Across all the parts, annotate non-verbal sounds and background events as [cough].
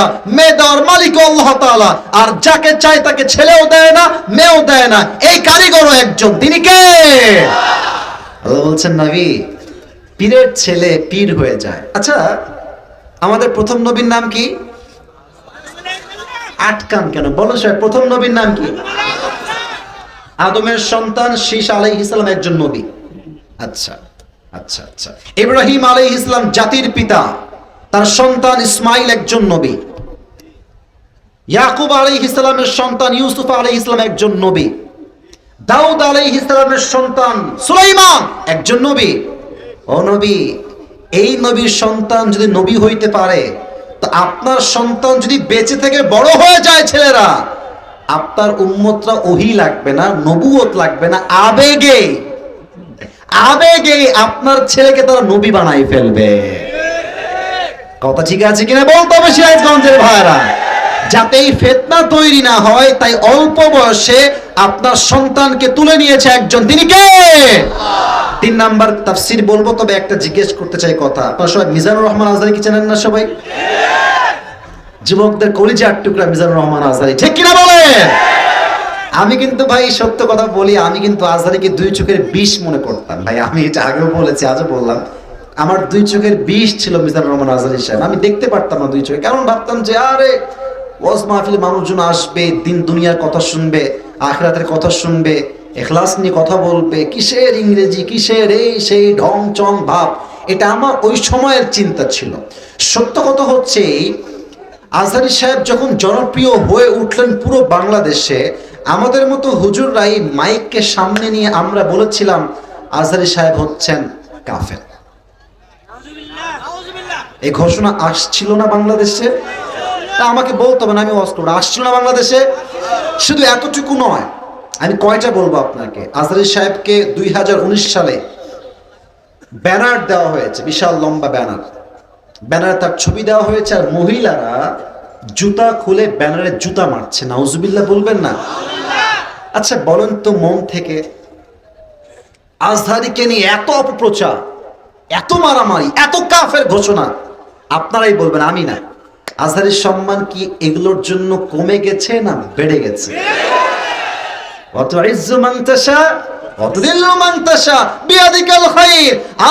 তাআলা মেয়ে দেওয়ার মালিক আল্লাহ তাআলা। আর যাকে চায় তাকে ছেলেও দেয় না, মেয়েও দেয় না। এই কারিগরও একজন। তিনি কে? আল্লাহ বলছেন, নবী, পীরের ছেলে পীর হয়ে যায়। আচ্ছা আমাদের প্রথম নবীর নাম কি? আটকান কেন বলো সাহেব প্রথম নবীর নাম কি? আদমের সন্তান শীষ আলাই ইসলাম একজন নবী। আচ্ছা আচ্ছা আচ্ছা। ইব্রাহিম আলাই ইসলাম জাতির পিতা। তার সন্তান ইসমাইল একজন নবী। ইয়াকুব আলাই ইসলামের সন্তান, ইউসুফ আলাই ইসলাম একজন নবী। দাউদ আলাই ইসলামের সন্তান সুলাইমান একজন নবী। ও নবী, এই নবীর সন্তান যদি নবী হইতে পারে, তো আপনার সন্তান যদি বেঁচে থেকে বড় হয়ে যায় ছেলেরা, আপনার উম্মতরা ওহি লাগবে না নবুয়ত লাগবে না, আবেগে। আবেগে আপনার ছেলেকে তারা নবী বানাই ফেলবে। কথা ঠিক আছে কিনা বলতে হবে সিরাজগঞ্জের ভাইরা যাতে এই ফেতনা তৈরি না হয়, তাই অল্প বয়সে আপনার সন্তানকে তুলে নিয়েছে একজন। তিনি কে? তিন নাম্বার তাফসির বলব, তবে একটা জিজ্ঞেস করতে চাই কথা। আপনারা সবাই মিজানুর রহমান আজহারি কি চেনেন না সবাই? যুবকদের কলিজার টুকরা মিজানুর রহমান আজহারি। ঠিক কিনা বলেন? আমি কিন্তু ভাই, সত্য কথা বলি, আমি কিন্তু আজহারিকে দুই চোখের বিষ মনে করতাম। ভাই, আমি এটা আগেও বলেছি, আজও বললাম। আমার দুই চোখের বিষ ছিল মিজানুর রহমান আজহারি সাহেব। আমি দেখতে পারতাম না দুই চোখে। কেমন ভাবতাম যে, আরে ওয়াজ মাহফিলে মানুষজন আসবে দিন দুনিয়ার কথা শুনবে আখরাতের কথা শুনবে এখলাস নিয়ে কথা বলবে কিসের ইংরেজি কিসের এই সেই ঢং চং ভাব? এটা আমার ওই সময়ের চিন্তা ছিল। সত্য কথা হচ্ছে আজহারি সাহেব যখন জনপ্রিয় হয়ে উঠলেন পুরো বাংলাদেশে আমাদের মতো হুজুররাই মাইককে সামনে নিয়ে আমরা বলেছিলাম আজহারি সাহেব হচ্ছেন কাফের। এই ঘোষণা আসছিল না বাংলাদেশে? তা আমাকে বলতে হবে না আমি ওয়াজ করব আসছিল না বাংলাদেশে? শুধু এতটুকু নয় আমি কয়টা বলব আপনাকে? আজহারি সাহেবকে দুই হাজার উনিশ সালে ব্যানার দেওয়া হয়েছে বিশাল লম্বা ব্যানার। ব্যানারে তার ছবি দেওয়া হয়েছে আর মহিলারা জুতা খুলে ব্যানারে জুতা মারছে। নাউজুবিল্লাহ বলবেন না? আচ্ছা বলেন তো মন থেকে আজহারিকে নিয়ে এত অপপ্রচার এত মারামারি এত কাফের ঘোষণা আপনারাই বলবেন আমি না। আজহারের সম্মান কি এগুলোর জন্য কমে গেছে না বেড়ে গেছে?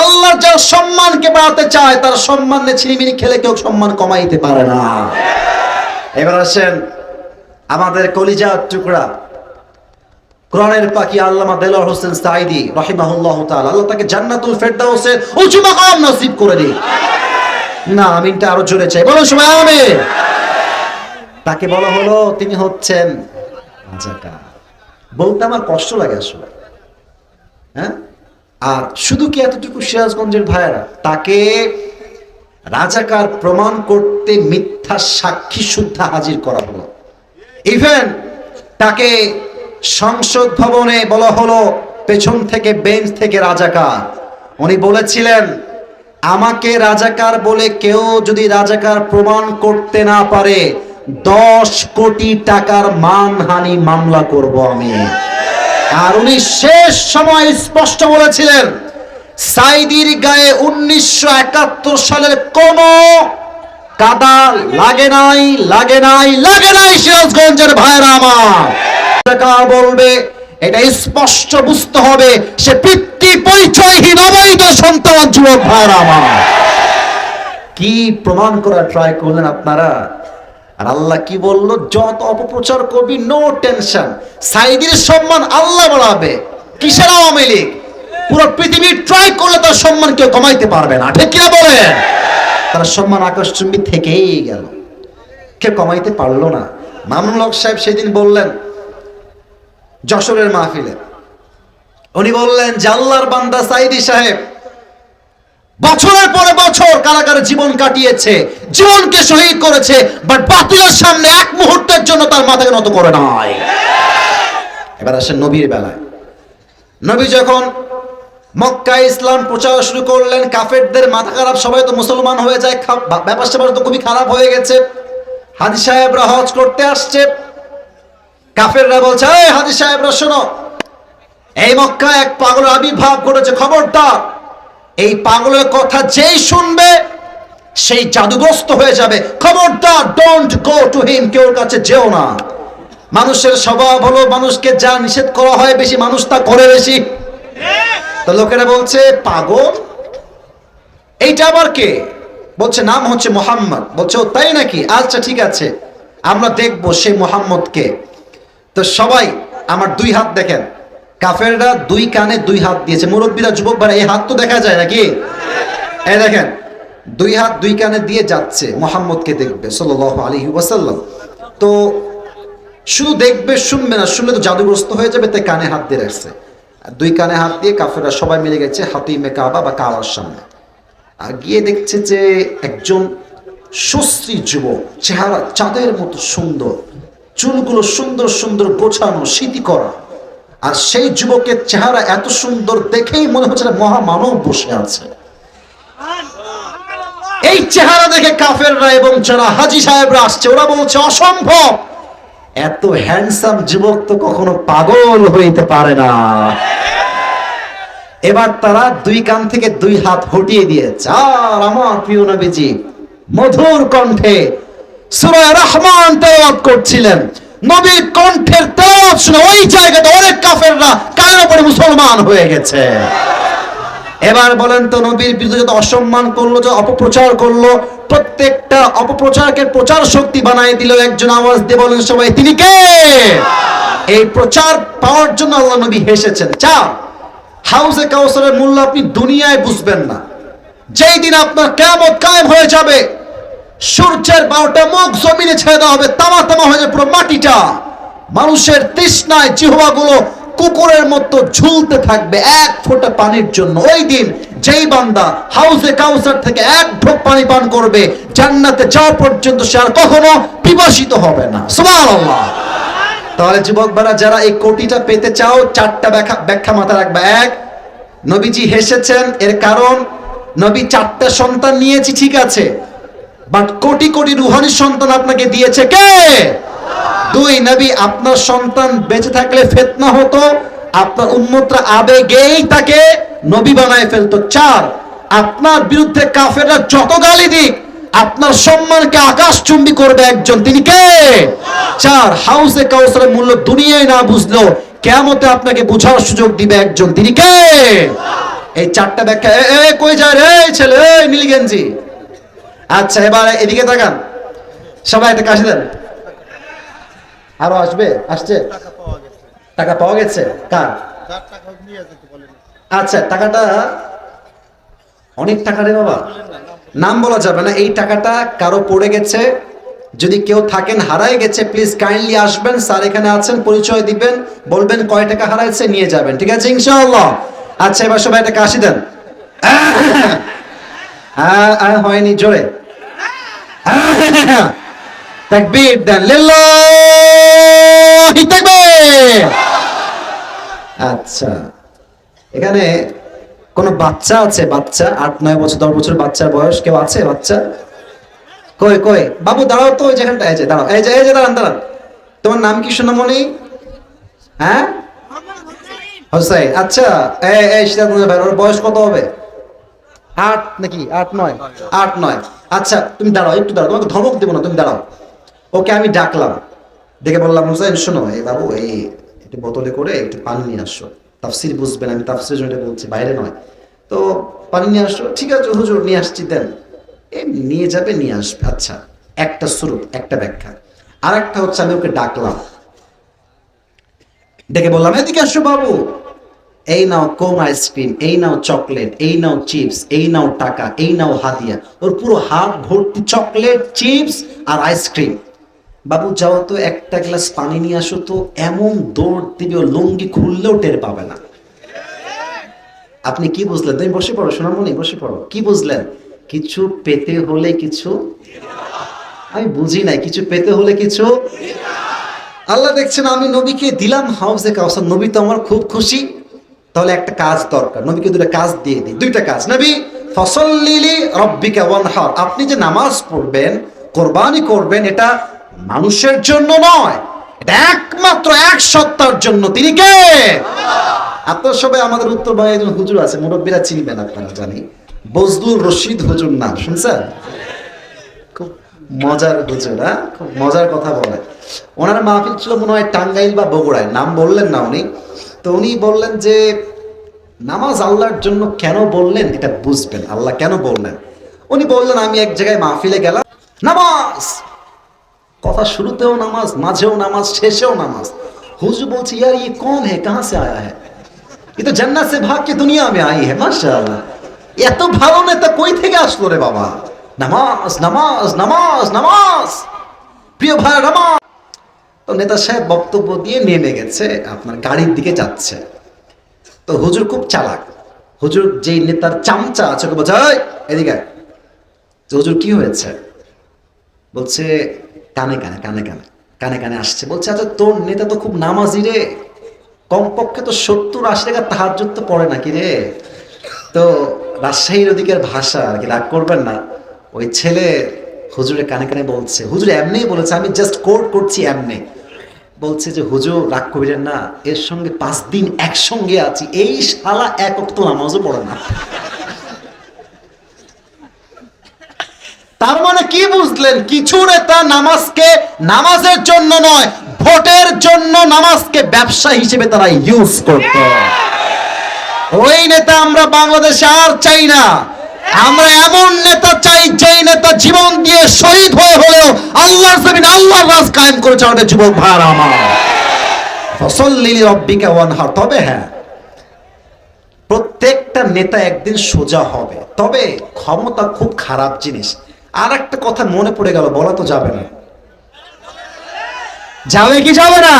আল্লাহ যার সম্মানকে বাড়াতে চায়, তার খেলে কেউ সম্মান কমাইতে পারে না। এবার আসেন আমাদের কলিজা টুকরা। কোরআনের পাখি আল্লামা দেলোয়ার হোসেন সাইদি রাহিমাহুল্লাহ আল্লাহ তাকে জান্নাতুল ফেরদাউসের উঁচু মাকাম নসিব করে দিন না আমিনটা আরও জোরে চাই। বলো সময় আমিন। তাকে বলা হলো, তিনি হচ্ছেন রাজাকার। বলতে আমার কষ্ট লাগে আসলে। হ্যাঁ? আর শুধু কি এতটুকু সিরাজগঞ্জের ভাইয়েরা? তাকে রাজাকার প্রমাণ করতে মিথ্যা সাক্ষী শুদ্ধা হাজির করা হলো। ইভেন তাকে সংসদ ভবনে বলা হলো, পেছন থেকে বেঞ্চ থেকে রাজাকার। উনি বলেছিলেন আমাকে রাজাকার বলে কেউ যদি রাজাকার প্রমাণ করতে না পারে, দশ কোটি টাকার মানহানি মামলা করব আমি। আর উনি শেষ সময় স্পষ্ট বলেছিলেন, সাইদির গায়ে উনিশশো একাত্তর সালের কোন কাদা লাগে নাই লাগে নাই লাগে নাই, সিরাজগঞ্জের ভাইরা আমার। বলবে এটা স্পষ্ট বুঝতে হবে, সে পিতৃ পরিচয়হীন অবৈধ সন্তান যুবক ভাইরা আমার। কি প্রমাণ করার ট্রাই করলেন আপনারা? আর আল্লাহ কি বলল? যত অপপ্রচার করবি নো টেনশন সাইদির সম্মান আল্লাহ বাড়াবে। কিসের আওয়ামী লীগ? পুরো পৃথিবী ট্রাই করলে তার সম্মান কেউ কমাইতে পারবে না। ঠিক কিনা বলেন? তার সম্মান আকাশচুম্বী থেকেই গেল। কেউ কমাইতে পারল না। মামুনুল হক সাহেব সেদিন বললেন যশোরের মাহফিলে। উনি বললেন জাল্লার বান্দা সাইদি সাহেব, বছরের পরে বছর কারাগারে জীবন কাটিয়েছে জীবনকে শহীদ করেছে বাট বাতিলের সামনে এক মুহূর্তের জন্য তার মাথাকে নত করে নাই। এবার আসেন নবীর বেলায়। নবী যখন মক্কা ইসলাম প্রচার শুরু করলেন, কাফেরদের মাথা খারাপ, সবাই তো মুসলমান হয়ে যায় ব্যাপার স্যাপার তো খুবই খারাপ হয়ে গেছে। হাজি সাহেবরা হজ করতে আসছে কাফেররা বলছে, এই হাজি সাহেবরা, শোনো। এই মক্কা এক পাগল আবির্ভাব করেছে খবরদার। এই পাগলের কথা যেই শুনবে, সেই জাদুগ্রস্ত হয়ে যাবে। খবরদার ডোন্ট গো টু হিম কেউ কাছে যেও না। মানুষের স্বভাব হলো, মানুষকে যা নিষেধ করা হয় বেশি, মানুষ তা করে বেশি। তো লোকেরা বলছে, পাগল? এইটা আবার কে? বলছে, নাম হচ্ছে মোহাম্মদ। বলছে, ও, তাই নাকি? আচ্ছা ঠিক আছে। আমরা দেখব সেই মোহাম্মদ কে তো সবাই আমার দুই হাত দেখেন। কাফেররা দুই কানে দুই হাত দিয়েছে। মুরব্বীরা যুবক ভাই এই হাত তো দেখা যায় নাকি? এই দেখেন, দুই হাত দুই কানে দিয়ে যাচ্ছে, মোহাম্মদকে দেখবে, সাল্লাল্লাহু আলাইহি ওয়াসাল্লাম। তো শুধু দেখবে, শুনবে না, শুনলে তো জাদুগ্রস্ত হয়ে যাবে, তাই কানে হাত দিয়ে রাখছে। দুই কানে হাত দিয়ে কাফেররা সবাই মিলে গেছে হাতিমে কাবা বা কাবার সামনে। আর গিয়ে দেখছে যে একজন সুশ্রী যুবক, চেহারা চাঁদের মতো সুন্দর। চুলগুলো সুন্দর সুন্দর গোছানো স্মৃতি করা। আর সেই যুবকের চেহারা এত সুন্দর দেখেই মনে হচ্ছে মহামানব বসে আছে। এই চেহারা দেখে কাফেররা এবং যারা হাজি সাহেবরা আসছে, ওরা বলছে, অসম্ভব! এত হ্যান্ডসাম যুবক তো কখনো পাগল হইতে পারে না। এবার তারা দুই কান থেকে দুই হাত হটিয়ে দিয়েছে আর আমার প্রিয় নবীজি, মধুর কণ্ঠে সূরা রহমান তেলাওয়াত করছিলেন। নবীর কণ্ঠের তেলাওয়াত শুনে ওই জায়গাতে অনেক কাফেররা কানের উপরে মুসলমান হয়ে গেছে? এবার বলেন তো নবীর বিরুদ্ধে যত অসম্মান করল, যত অপপ্রচার করল, প্রত্যেকটা অপপ্রচারকে প্রচার শক্তি বানাই দিল একজন আওয়াজ দিয়ে বলেন সবাই, তিনি কে? এই প্রচার পাওয়ার জন্য আল্লাহ নবী হেসেছেন। চা হাউসে কাউসারের মূল্য আপনি দুনিয়ায় বুঝবেন না। যেই দিন আপনার কেমন কায়েম হয়ে যাবে সূর্যের বারোটা মুখ জমিনে ছেড়ে দেওয়া হবে তামা তামা হয়ে যাবে পুরো মাটিটা। মানুষের তৃষ্ণায় জিহবাগুলো কুকুরের মতো ঝুলতে থাকবে এক ফোঁটা পানির জন্য। ওই দিন যেই বান্দা হাউসে কাউসার থেকে এক ঢোক পানি পান করবে, জান্নাতে যাওয়া পর্যন্ত সে আর কখনো পিপাসিত হবে না। সুবহানাল্লাহ। তাহলে যুবক ভাড়া যারা এই কোটিটা পেতে চাও, চারটা ব্যাখ্যা ব্যাখ্যা মাথা রাখবে। এক, নবীজি হেসেছেন, এর কারণ নবী চারটা সন্তান নিয়েছি, ঠিক আছে। বাট কোটি কোটি রুহানি সন্তান আপনাকে দিয়েছে কে? দুই নবী আপনার সন্তান বেঁচে থাকলে ফেতনা হতো আপনার উন্মতরা আবেগেই তাকে নবী বানায় ফেলতো। চার আপনার বিরুদ্ধে কাফেররা যত গালি দিক আপনার সম্মানকে আকাশ চুম্বি করবে একজন। তিনি কে? চার হাউসে কাউসারের মূল্য দুনিয়ায় না বুঝলো কেমতে আপনাকে বোঝার সুযোগ দিবে একজন। তিনি কে? এই চারটা ব্যাখ্যা এ, কই যায় রে ছেলে? নীলগেঞ্জি। আচ্ছা এবার এদিকে তাকান। সবাই একটা কাশি দেন। আরও আসবে? আসছে? টাকা পাওয়া গেছে। কার? আচ্ছা টাকাটা অনেক টাকা রে বাবা। নাম বলা যাবে না। এই টাকাটা কারও পড়ে গেছে। যদি কেউ থাকেন হারায় গেছে প্লিজ কাইন্ডলি আসবেন। স্যার এখানে আছেন পরিচয় দিবেন। বলবেন কয় টাকা হারাইছে নিয়ে যাবেন। ঠিক আছে? ইনশাআল্লাহ। আচ্ছা এবার সবাই একটা কাশি দেন। হ্যাঁ হ্যাঁ, হয়নি জোরে। তাকবীর দেন লিল্লাহি তাকবীর আচ্ছা এখানে কোন বাচ্চা আছে? বাচ্চা আট, নয় বছর, দশ বছর বাচ্চার বয়স কেউ আছে? বাচ্চা? কই কই? বাবু, দাঁড়াও তো, ওই যেখানটা এই যে, দাঁড়াও, এই যে এই যে, দাঁড়ান দাঁড়ান। তোমার নাম কি, সোনামণি? হ্যাঁ? হোসাইন। আচ্ছা এই এই সিদ্ধার্থ ভাই ওর বয়স কত হবে? আট নাকি? আট নয়। আট নয়। আচ্ছা তুমি দাঁড়াও, একটু দাঁড়াও, তোমাকে ধমক দেবো না, তুমি দাঁড়াও। ওকে, আমি ডাকলাম। দেখে বললাম, হুসাইন, শোনো, এই বাবু, এই একটু বোতলে করে একটু পানি নিয়ে আসো। তাফসির বুঝবেন, আমি তাফসির জন্য বলছি, বাইরে নয়। তো পানি নিয়ে আসো, ঠিক আছে, হুজুর, নিয়ে আসছি, দেন। এই নিয়ে যাবে, নিয়ে আসবে আচ্ছা একটা স্বরূপ একটা ব্যাখ্যা। আর একটা হচ্ছে, আমি ওকে ডাকলাম। ডেকে বললাম, এদিকে আসো বাবু। এই নাও কোন আইসক্রিম, এই নাও চকলেট, এই নাও চিপস, এই নাও টাকা, এই নাও হাদিয়া। ওর পুরো হাত ভর্তি চকলেট, চিপস আর আইসক্রিম। বাবু, যাও তো, একটা গ্লাস পানি নিয়ে আসো তো, এমন দৌড় দিবে, ও লুঙ্গি খুললেও টের পাবে না। আপনি কি বুঝলেন? তুমি বসে পড়ো, সোনামণি, বসে পড়ো। কি বুঝলেন? কিছু পেতে হলে কিছু? আমি বুঝি নাই, কিছু পেতে হলে কিছু? আল্লাহ দেখছেন, আমি নবীকে দিলাম হাউসে কাউসার। নবী তো আমার খুব খুশি। তাহলে একটা কাজ দরকার। নবীকে দুটো কাজ দিয়ে দিই। দুইটা কাজ। নবী, ফসল্লিলি রব্বিকা ওয়ানহার। আপনি যে নামাজ পড়বেন, কোরবানি করবেন, এটা মানুষের জন্য নয়। এটা একমাত্র এক সত্তার জন্য। তিনি কে? আপনার সবাই আমাদের উত্তরবঙ্গে একজন হুজুর আছে, মুরব্বীরা চিনবেন আপনারা, জানি। বজলুর রশিদ হুজুর নাম, শুনছেন? খুব মজার হুজুর হ্যাঁ? খুব মজার কথা বলে। ওনার মাহফিল ছিল মনে হয় টাঙ্গাইল বা বগুড়ায়। নাম বললেন না উনি। তো উনি বললেন যে, নামাজ আল্লাহর জন্য কেন বললেন? এটা বুঝবেন, আল্লাহ কেন বললেন? উনি বললেন, আমি এক জায়গায় মাহফিলে গেলাম। নামাজ! কথা শুরুতেও নামাজ, মাঝেও নামাজ, শেষেও নামাজ। হুজু বলছে, ইয়ার ইয়ে কন হে, কাহা সে আয়া হ্যাঁ ये तो जन्नत से भाग के दुनिया में आई है माशाल्लाह এত ভালো নেতা কই থেকে আসলো রে বাবা? নামাজ নামাজ নামাজ নামাজ! প্রিয় ভাই নামাজ! তো নেতা সাহেব বক্তব্য দিয়ে নেমে গেছে, আপনার গাড়ির দিকে যাচ্ছে। তো হুজুর খুব চালাক। হুজুর যেই নেতার চামচা আছে ওকে এদিকে আয়।" তো হুজুর কি হয়েছে? বলছে, কানে কানে কানে কানে কানে কানে আসছে। বলছে আচ্ছা তোর নেতা তো খুব নামাজি রে। কমপক্ষে তো সত্তর, আশি টাকা তাহার তো পড়ে নাকি রে? তো রাজশাহীর ওদিকের ভাষা আর কি, রাগ করবেন না। ওই ছেলে হুজুরের কানে কানে বলছে। হুজুর এমনিই বলেছে, আমি জাস্ট কোর্ট করছি এমনি। বলছে যে, হুজুর, রাগ করবেন না, এর সঙ্গে পাঁচ দিন একসঙ্গে আছি, এই শালা এক অক্ত নামাজও পড়ে না। তার মানে কি বুঝলেন? কিছু নেতা নামাজকে নামাজের জন্য নয়, ভোটের জন্য নামাজকে ব্যবসা হিসেবে তারা ইউজ করত। ওই নেতা আমরা বাংলাদেশে আর চাই না। আমরা এমন নেতা চাই, যেই নেতা জীবন দিয়ে শহীদ হয়ে হলেও আল্লাহর জমিন আল্লাহর রাজ কায়েম করেছে আমাদের যুবক ভাইয়ার আমার। ফসল লিলি রব্বিকা ওয়ানহার। তবে হ্যাঁ প্রত্যেকটা নেতা একদিন সোজা হবে। তবে ক্ষমতা খুব খারাপ জিনিস। আর একটা কথা মনে পড়ে গেল, বলা তো যাবে না। যাবে কি যাবে না?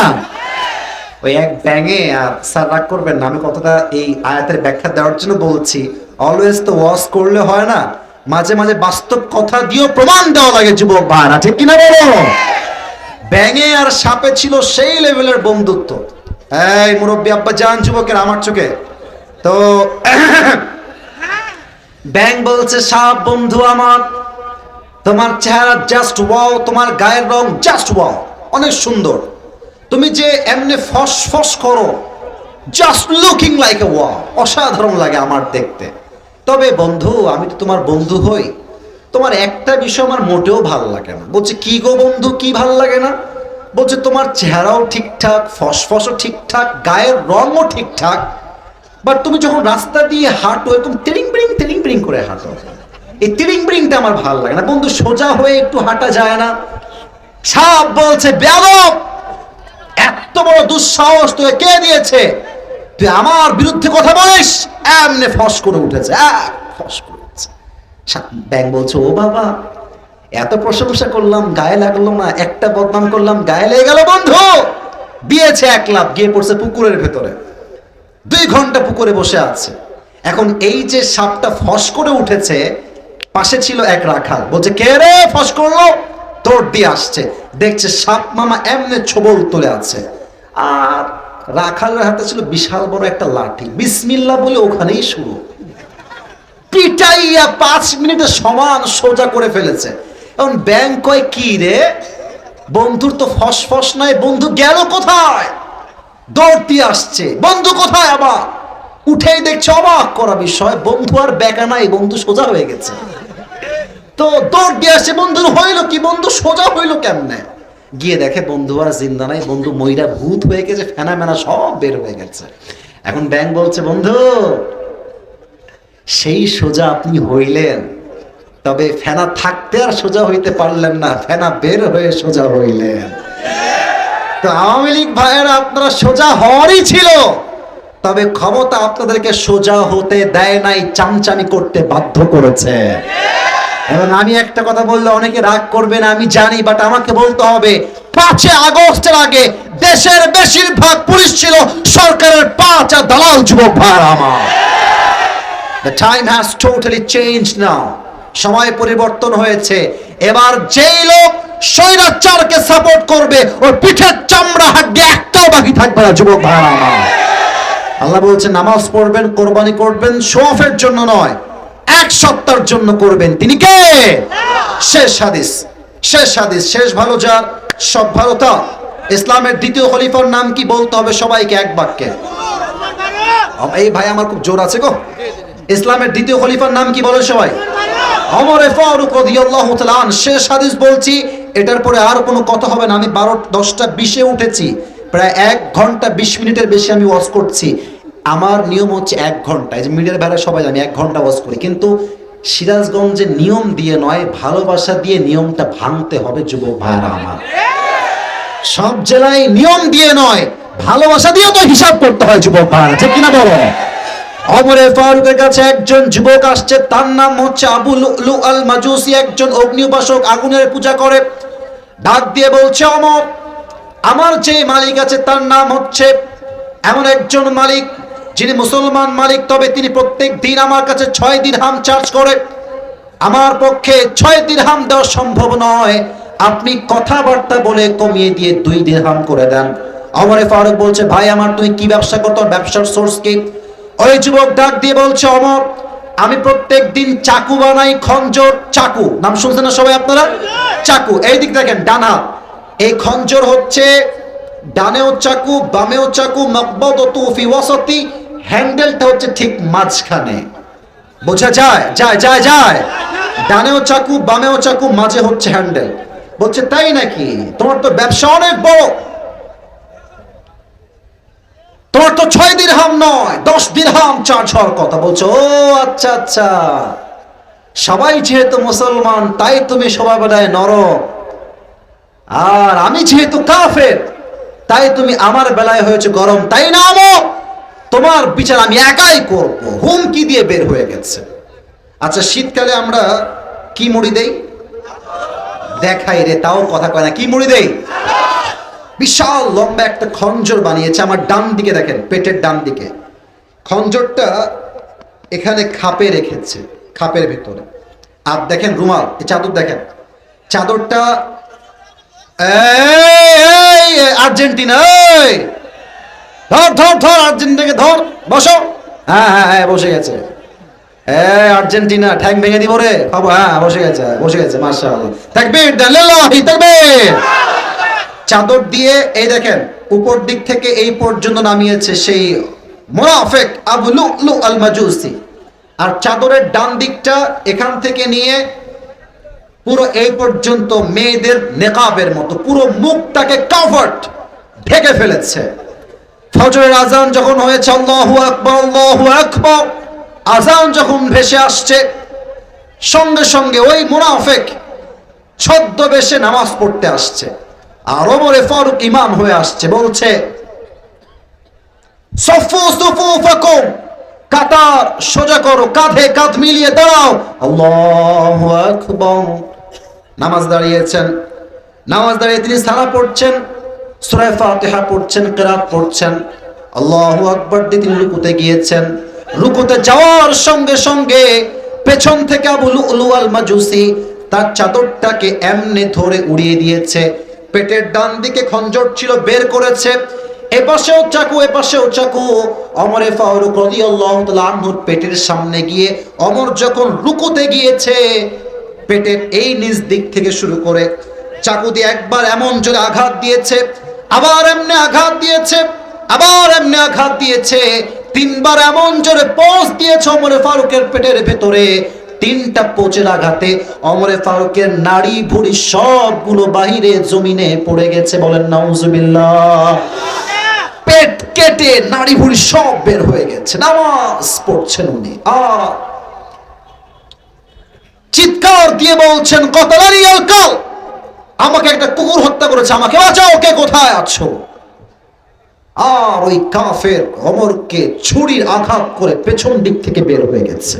ওই এক ব্যাঙে, আর স্যার রাগ করবেন না, আমি কতটা এই আয়াতের ব্যাখ্যা দেওয়ার জন্য বলছি। অলওয়েজ তো ওয়াশ করলে হয় না, মাঝে মাঝে বাস্তব কথা দিয়েও প্রমাণ দেওয়া লাগে, যুবক ভাইরা, ঠিক কিনা বলো? ব্যাঙে আর সাপে ছিল সেই লেভেলের বন্ধুত্ব। এই মুরব্বী আব্বা জান যুবকের আমার চোখে। তো [coughs] ব্যাং বলছে, সাপ বন্ধু আমার, তোমার চেহারা জাস্ট ওয়াও তোমার গায়ের রং জাস্ট ওয়াও অনেক সুন্দর। তুমি যে এমনি ফস ফস করো জাস্ট লুকিং লাইক এ ওয়া অসাধারণ লাগে আমার দেখতে। তবে বন্ধু, আমি তো তোমার বন্ধু হই। তোমার একটা বিষয় আমার মোটেও ভালো লাগে না। বলছে, কি গো বন্ধু, কি ভালো লাগে না? বলছে, তোমার চেহারাও ঠিকঠাক, ফসফসও ঠিকঠাক, গায়ের রঙও ঠিকঠাক। বাট তুমি যখন রাস্তা দিয়ে হাঁটো, এরকম তিরিং বিরিং তিরিং বিরিং করে হাঁটো। এই তিরিং বিরিংটা আমার ভালো লাগে না। বন্ধু, সোজা হয়ে একটু হাঁটা যায় না। সাপ বলছে, বেয়াদব! এত বড় দুঃসাহস তোকে কে দিয়েছে? তুই আমার বিরুদ্ধে কথা বলিস? এমনি ফস করে উঠেছে ফস করে উঠেছে। বলছে, ও বাবা, এত প্রশংসা করলাম, গায়ে লাগল না, একটা বদনাম করলাম, গায়ে লেগে গেল বন্ধু। দিয়েছে এক লাভ গিয়ে পড়ছে পুকুরের ভেতরে। দুই ঘণ্টা পুকুরে বসে আছে। এখন এই যে সাপটা ফস করে উঠেছে, পাশে ছিল এক রাখাল। বলছে, কে রে ফস করল? তোর দিয়ে আসছে। দেখছে সাপ মামা এমনি ছবল তুলে আছে। আর রাখালের হাতে ছিল বিশাল বড় একটা লাঠি। বিসমিল্লা বলে ওখানেই শুরু। পিটাইয়া পাঁচ মিনিটে সমান সোজা করে ফেলেছে। এখন ব্যাংক কয়, কি রে? বন্ধুর তো ফস ফস নাই। বন্ধু গেল কোথায়? দৌড় দিয়ে আসছে। বন্ধু কোথায় আবার? উঠেই দেখছে অবাক করা বিষয়। বন্ধু আর বেকা নাই। বন্ধু সোজা হয়ে গেছে। তো দৌড় দিয়ে আসছে বন্ধুর হইল কি? বন্ধু সোজা হইল কেমনে? গিয়ে দেখে বন্ধু আর জিন্দা নাই, বন্ধু ময়রা ভূত হয়ে গেছে ফেনা মেনা সব বের হয়ে গেছে। এখন ব্যাংক বলছে, বন্ধু, সেই সোজা আপনি হইলেন, তবে ফেনা থাকতে আর সোজা হইতে পারলেন না, ফেনা বের হয়ে সোজা হইলেন। তো আওয়ামী লীগ ভাইয়েরা, আপনারা সোজা হওয়ারই ছিল, তবে ক্ষমতা আপনাদেরকে সোজা হতে দেয় নাই, চামচামি করতে বাধ্য করেছে। এবং আমি একটা কথা বললে অনেকে রাগ করবেন আমি জানি বাট আমাকে বলতে হবে পাঁচে আগস্টের আগে দেশের বেশিরভাগ পুলিশ ছিল সরকারের পাঁচ আর দালাল যুবক ভাইয়েরা আমার The time has totally changed now. সময় পরিবর্তন হয়েছে এবার যেই লোক স্বৈরাচারকে সাপোর্ট করবে, ওর পিঠের চামড়া হাড্ডি একটাও বাকি থাকবে না যুবক ভাইরা আমার। আল্লাহ বলছে, নামাজ পড়বেন, কোরবানি করবেন শোফের জন্য নয় এক সপ্তাহের জন্য করবেন। তিনি কে? শেষ হাদিস। শেষ হাদিস। শেষ ভালো যার, সব ভালো তা। ইসলামের দ্বিতীয় খলিফার নাম কি বলতে হবে সবাইকে এক বাক্যে? এই ভাই আমার খুব জোর আছে গো। ইসলামের দ্বিতীয় খলিফার নাম কি বলে সবাই? অমরে ফারুক রাদিয়াল্লাহু তাআলা শেষ হাদিস বলছি, এটার পরে আর কোনো কথা হবে না। আমি বারো, দশটা, বিশে উঠেছি। প্রায় এক ঘণ্টা, বিশ মিনিটের বেশি আমি ওয়াজ করছি। আমার নিয়ম হচ্ছে এক ঘণ্টা। এই যে মিডিয়ার বাইরে সবাই জানি, এক ঘণ্টা ওয়াজ করি। কিন্তু সিরাজগঞ্জে নিয়ম দিয়ে নয়, ভালোবাসা দিয়ে নিয়মটা ভাঙতে হবে, যুবক ভাইরা আমার। সব জেলায় নিয়ম দিয়ে নয়, ভালোবাসা দিয়ে তো হিসাব করতে হয়, যুবক ভাইরা ঠিক কিনা বলো? অমরে ফারুকের কাছে একজন যুবক আসছে, তার নাম হচ্ছে আবু আল মাজুসি একজন অগ্নি উপাসক আগুনের পূজা করে, ডাক দিয়ে বলছে, অমর, আমার যে মালিক আছে, তার নাম হচ্ছে এমন একজন মালিক যিনি মুসলমান মালিক, তবে তিনি প্রত্যেক দিন আমার কাছে ছয় দিন হাম চার্জ করে। আমার পক্ষে ছয় দিরহাম দেওয়া সম্ভব নয়। আপনি কথাবার্তা বলে কমিয়ে দিয়ে দুই দিরহাম করে দেন। অমরে ফারুক বলছে, ভাই আমার, তুই কি ব্যবসা করতো ব্যবসার সোর্স কি? ওই যুবক ডাক দিয়ে বলছে অমর আমি প্রত্যেক দিন চাকু বানাই খঞ্জর চাকু। নাম শুনছেন না সবাই আপনারা? চাকু। এই দিক দেখেন, ডান এই খঞ্জর হচ্ছে ডানেও চাকু, বামেও চাকু মকবদ ও তুফি ওয়াসাতি হ্যান্ডেলটা হচ্ছে ঠিক মাঝখানে। বোঝা যায়? যায় যায় যায়। ডানেও চাকু, বামেও চাকু, মাঝে হচ্ছে হ্যান্ডেল। বলছে, তাই নাকি? তোমার তো ব্যবসা অনেক বড়। তোমার তো ছয় দিরহাম নয়, দশ দিরহাম চার্জ হওয়ার কথা। বলছো, ও আচ্ছা আচ্ছা। সবাই যেহেতু মুসলমান, তাই তুমি সবাই বেলায় নরম। আর আমি যেহেতু কাফের, তাই তুমি আমার বেলায় হয়েছে গরম, তাই না আমো? তোমার বিচার আমি একাই করব। হুমকি দিয়ে বের হয়ে গেছে। আচ্ছা শীতকালে আমরা কি মুড়ি দেই? দেখাই রে, তাও কথা কয় না। কি মুড়ি দেই? বিশাল লম্বা একটা খঞ্জর বানিয়েছে। আমার ডান দিকে দেখেন, পেটের ডান দিকে। খঞ্জরটা এখানে খাপে রেখেছে, খাপের ভেতরে। আর দেখেন, রুমাল, এই চাদর দেখেন। চাদরটা আর্জেন্টিনা ধর ধর ধর, আর্জেন্টিনাকে ধর, বসো। হ্যাঁ হ্যাঁ হ্যাঁ বসে গেছে। এই, আর্জেন্টিনা, ঠ্যাং ভেঙে দিব রে। বাবু হ্যাঁ বসে গেছে বসে গেছে, মাশাআল্লাহ। তাকবীর দেন চাদর দিয়ে, এই দেখেন, উপর দিক থেকে এই পর্যন্ত নামিয়েছে সেই মোনাফেক আবু লুলু আল মাজুসি আর চাদরের ডান দিকটা এখান থেকে নিয়ে পুরো এই পর্যন্ত মেয়েদের নেকাবের মতো, পুরো মুখটাকে কাভার্ড ঢেকে ফেলেছে। ফজরের আজান যখন হয়েছে, আল্লাহু আকবার আল্লাহু আকবার আজান যখন ভেসে আসছে, সঙ্গে সঙ্গে ওই মুনাফেক ছদ্মবেশে নামাজ পড়তে আসছে। আর ওমরে ফারুক ইমাম হয়ে আসছে, বলছে, সফু সুফু কাতার, সোজা করো, কাঁধে কাঁধ মিলিয়ে দাঁড়াও। আল্লাহু আকবার। নামাজ দাঁড়িয়েছেন। নামাজ দাঁড়িয়ে তিনি সালা পড়ছেন। সূরা ফাতিহা পড়ছেন, কিরাত পড়ছেন। আল্লাহু আকবার দিয়ে তিনি রুকুতে গিয়েছেন, রুকুতে যাওয়ার সঙ্গে সঙ্গে পেছন থেকে আবু উলুয়াল মাজুসি তার চাদরটাকে এমনি ধরে উড়িয়ে দিয়েছে। পেটের ডান দিকে খঞ্জর ছিল, বের করেছে। এপাশেও চাকু এপাশেও চাকু। অমরে ফারুক রাদিয়াল্লাহু তাআলা পেটের সামনে গিয়ে অমর যখন রুকুতে গিয়েছে, পেটের এই নিজ দিক থেকে শুরু করে, চাকু দিয়ে একবার এমন জোরে আঘাত দিয়েছে। আবার এমনি আঘাত দিয়েছে, আবার এমনি আঘাত দিয়েছে। তিনবার এমন জোরে পোষ দিয়েছে অমরে ফারুকের পেটের ভেতরে। তিনটা পোচের আঘাতে অমরে ফারুকের নাড়ি ভুড়ি সবগুলো বাহিরে জমিনে পড়ে গেছে বলেন, নাউজুবিল্লাহ। পেট কেটে নাড়ি ভুড়ি সব বের হয়ে গেছে। নামাজ পড়ছেন উনি। চিৎকার দিয়ে বলছেন কতলারিয়াল কাল আমাকে একটা কুকুর হত্যা করেছে, আমাকে বাঁচাও, কে কোথায় আছো? আর ওই কাফের অমরকে ছুরির আঘাত করে পেছন দিক থেকে বের হয়ে গেছে।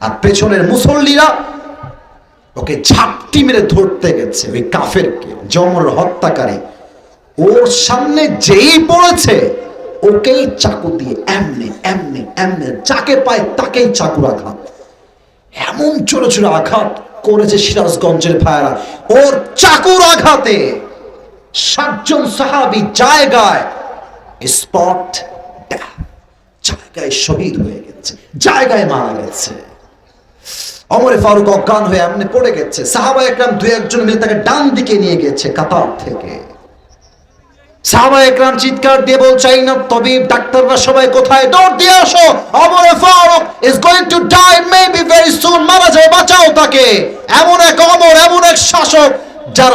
আর পেছনের মুসল্লিরা ওকে ঝাপটি মেরে ধরতে গেছে, ওই কাফেরকে জমর হত্যাকারী। ওর সামনে যেই পড়েছে, ওকেই চাকু দিয়ে এমনি এমনি এমনি, যাকে পায় তাকেই চাকুর আঘাত। এমন ছোট ছোট আঘাত করেছে সিরাজগঞ্জের ভাইরা ওর চাকুর আঘাতে সাতজন সাহাবি জায়গায় স্পট জায়গায় শহীদ হয়ে গেছে, জায়গায় মারা গেছে। অমরে ফারুক অজ্ঞান হয়ে এমনি পড়ে গেছে। সাহাবা একরাম দু একজন মিলে তাকে ডান দিকে নিয়ে গেছে কাতার থেকে। সাহাবা চিৎকার দিয়ে বলছাই না তবিব, ডাক্তাররা সবাই কোথায়? দৌড় দিয়ে আসো। Amar Faruk is going to die maybe very soon মারা যাবে বাঁচাও তাকে। এমন এক অমর, এমন এক শাসক, যার